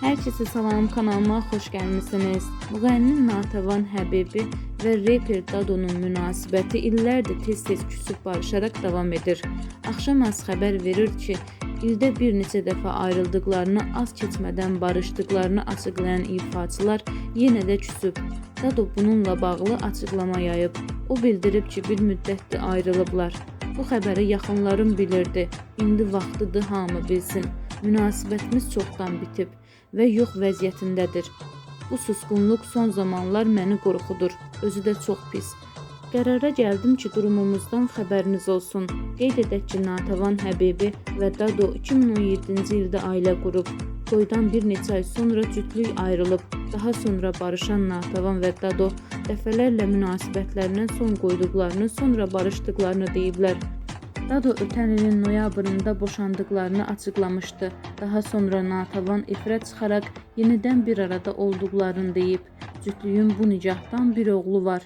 Herkese salam kanalıma hoş gelmişsiniz. Müğənninin Natavan Həbibi və reper Dado'nun münasibəti illərdir tez-tez küsüb barışaraq davam edir. Axşam az xəbər verir ki, ildə bir neçə dəfə ayrıldıqlarını, az keçmədən barışdıqlarını açıqlayan ifaçılar yenə də küsüb. Dado bununla bağlı açıqlama yayıb. O bildirib ki, bir müddətdir ayrılıblar. Bu xəbəri yaxınlarım bilirdi. İndi vaxtıdır hamı bilsin. Münasibətimiz çoxdan bitib və yox vəziyyətindədir. Bu susqunluq son zamanlar məni qorxudur. Özü də çox pis. Qərara gəldim ki, durumumuzdan xəbəriniz olsun. Qeyd edək ki, Natavan Həbibi və Dado 2017-ci ildə ailə qurub. Toydan bir neçə ay sonra cütlük ayrılıb. Daha sonra barışan Natavan və Dado dəfələrlə münasibətlərinə son qoyduqlarını, sonra barışdıqlarını deyiblər. Dado ötən ilin noyabrında boşandıqlarını açıqlamışdı. Daha sonra Natavan efirə çıxaraq yenidən bir arada olduqlarını deyib. Cütlüyün bu nicahdan bir oğlu var.